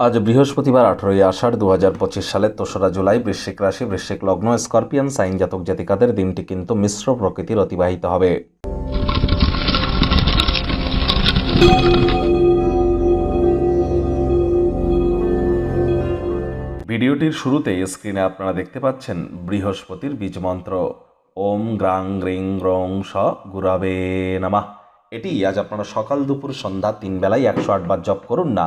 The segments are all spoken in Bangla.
আজ বৃহস্পতিবার আঠারোই আষাঢ় দু হাজার পঁচিশ সালের তেসরা জুলাই, বৃশ্চিক রাশি, বৃশ্চিক লগ্ন, স্করপিয়ান, সাইন জাতক জাতিকাদের দিনটি কিন্তু মিশ্র প্রকৃতির অতিবাহিত হবে। ভিডিওটির শুরুতে স্ক্রিনে আপনারা দেখতে পাচ্ছেন বৃহস্পতির বীজ মন্ত্র। ওম গ্রাং গ্রিং গ্রং স গুরাবে নামা। এটি আজ আপনারা সকাল দুপুর সন্ধ্যা তিন বেলায় একশো আটবার জপ করুন না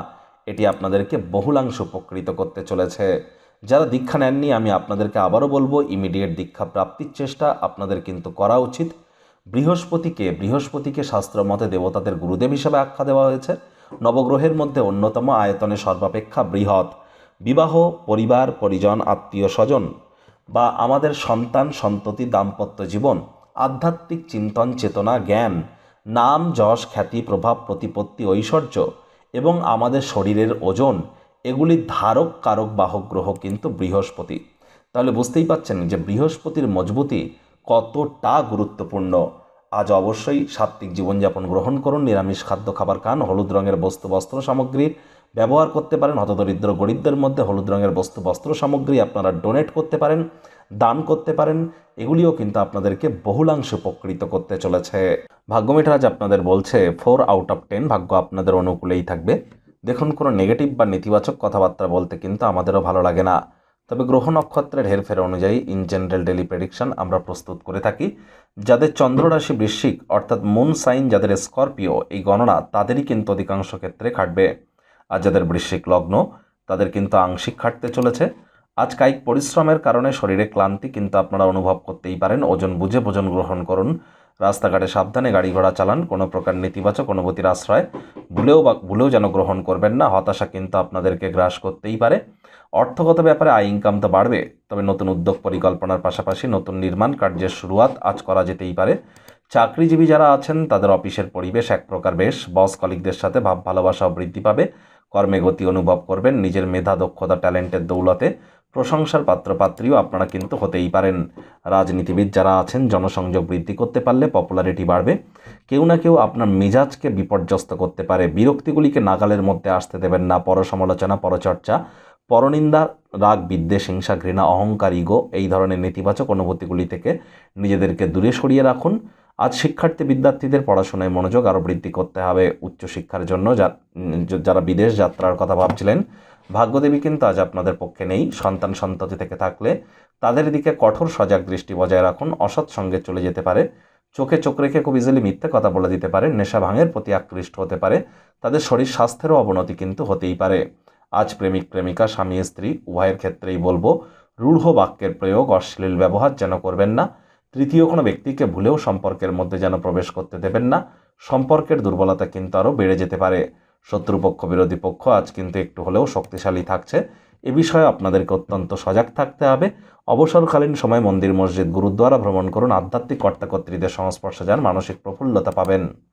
এটি আপনাদেরকে বহুলাংশ উপকৃত করতে চলেছে। যারা দীক্ষা নেননি, আমি আপনাদেরকে আবারও বলব ইমিডিয়েট দীক্ষা প্রাপ্তির চেষ্টা আপনাদের কিন্তু করা উচিত। বৃহস্পতিকে বৃহস্পতিকে শাস্ত্র মতে দেবতাদের গুরুদেব হিসেবে আখ্যা দেওয়া হয়েছে। নবগ্রহের মধ্যে অন্যতম আয়তনে সর্বাপেক্ষা বৃহৎ। বিবাহ, পরিবার, পরিজন, আত্মীয় স্বজন বা আমাদের সন্তান, সন্ততি, দাম্পত্য জীবন, আধ্যাত্মিক চিন্তন, চেতনা, জ্ঞান, নাম, যশ, খ্যাতি, প্রভাব, প্রতিপত্তি, ঐশ্বর্য এবং আমাদের শরীরের ওজন এগুলির ধারক, কারক, বাহক, গ্রহ কিন্তু বৃহস্পতি। তাহলে বুঝতেই পাচ্ছেন যে বৃহস্পতির মজবুতি কতটা গুরুত্বপূর্ণ। আজ অবশ্যই সাত্ত্বিক জীবনযাপন গ্রহণ করুন, নিরামিষ খাদ্য খাবার খান, হলুদ রঙের বস্তু, বস্ত্র সামগ্রীর ব্যবহার করতে পারেন, হতদরিদ্র গরিবদের মধ্যে হলুদ রঙের বস্তু, বস্ত্র সামগ্রী আপনারা ডোনেট করতে পারেন। দান করতে পারেন, এগুলিও কিন্তু আপনাদেরকে বহুলাংশে উপকৃত করতে চলেছে। ভাগ্যমিটার আপনাদের বলছে ফোর আউট অফ টেন ভাগ্য আপনাদের অনুকূলেই থাকবে। দেখুন, কোনো নেগেটিভ বা নেতিবাচক কথাবার্তা বলতে কিন্তু আমাদেরও ভালো লাগে না। তবে গ্রহ নক্ষত্রের হেরফের অনুযায়ী ইন জেনারেল ডেলি প্রেডিকশন আমরা প্রস্তুত করে থাকি। যাদের চন্দ্র রাশি বৃশ্চিক, অর্থাৎ মুন সাইন যাদের স্করপিও এই গণনা তাদেরই কিন্তু অধিকাংশ ক্ষেত্রে খাটবে। আর যাদের বৃশ্চিক লগ্ন, তাদের কিন্তু আংশিক খাটতে চলেছে। আজ কায়িক পরিশ্রমের কারণে শরীরে ক্লান্তি কিন্তু আপনারা অনুভব করতেই পারেন। ওজন বুঝে ভোজন গ্রহণ করুন। রাস্তাঘাটে সাবধানে গাড়ি ঘোড়া চালান। কোনো প্রকার নেতিবাচক অনুভূতির আশ্রয় ভুলেও বা ভুলেও যেন গ্রহণ করবেন না। হতাশা কিন্তু আপনাদেরকে গ্রাস করতেই পারে। অর্থগত ব্যাপারে আয় ইনকাম তো বাড়বে, তবে নতুন উদ্যোগ পরিকল্পনার পাশাপাশি নতুন নির্মাণ কার্যের শুরুয়াত আজ করা যেতেই পারে। চাকরিজীবী যারা আছেন, তাদের অফিসের পরিবেশ এক প্রকার বেশ। বস কলিকদের সাথে ভাব ভালোবাসাও বৃদ্ধি পাবে। কর্মে গতি অনুভব করবেন। নিজের মেধা, দক্ষতা, ট্যালেন্টের দৌলতে প্রশংসার পাত্রপাত্রীও আপনারা কিন্তু হতেই পারেন। রাজনীতিবিদ যারা আছেন, জনসংযোগ বৃদ্ধি করতে পারলে পপুলারিটি বাড়বে। কেউ না কেউ আপনার মেজাজকে বিপর্যস্ত করতে পারে। বিরক্তিগুলিকে নাগালের মধ্যে আসতে দেবেন না। পরসমালোচনা, পরচর্চা, পরনিন্দা, রাগ, বিদ্বেষ, হিংসা, ঘৃণা, অহংকার, ইগো এই ধরনের নেতিবাচক অনুভূতিগুলি থেকে নিজেদেরকে দূরে সরিয়ে রাখুন। আজ শিক্ষার্থী বিদ্যার্থীদের পড়াশোনায় মনোযোগ আরও বৃদ্ধি করতে হবে। উচ্চশিক্ষার জন্য যারা বিদেশ যাত্রার কথা ভাবছিলেন ভাগ্যদেবী কিন্তু আজ আপনাদের পক্ষে নেই। সন্তান সন্ততি থেকে থাকলে তাদের দিকে কঠোর সজাগ দৃষ্টি বজায় রাখুন। অসৎ সঙ্গে চলে যেতে পারে। চোখে চোখ রেখে খুব ইজিলি মিথ্যে কথা বলে দিতে পারে। নেশা ভাঙের প্রতি আকৃষ্ট হতে পারে। তাদের শরীর স্বাস্থ্যেরও অবনতি কিন্তু হতেই পারে। আজ প্রেমিক, প্রেমিকা, স্বামী, স্ত্রী, উভয়ের ক্ষেত্রেই বলব, রূঢ় বাক্যের প্রয়োগ, অশ্লীল ব্যবহার যেন করবেন না। তৃতীয় কোনো ব্যক্তিকে ভুলেও সম্পর্কের মধ্যে যেন প্রবেশ করতে দেবেন না। সম্পর্কের দুর্বলতা কিন্তু আরও বেড়ে যেতে পারে। শত্রুপক্ষ, বিরোধী পক্ষ আজ কিন্তু একটু হলেও শক্তিশালী থাকছে। এ বিষয়ে আপনাদেরকে অত্যন্ত সজাগ থাকতে হবে। অবসরকালীন সময় মন্দির, মসজিদ, গুরুদ্বারা ভ্রমণ করুন। আধ্যাত্মিক কর্তাকর্ত্রীদের সংস্পর্শে যান, মানসিক প্রফুল্লতা পাবেন।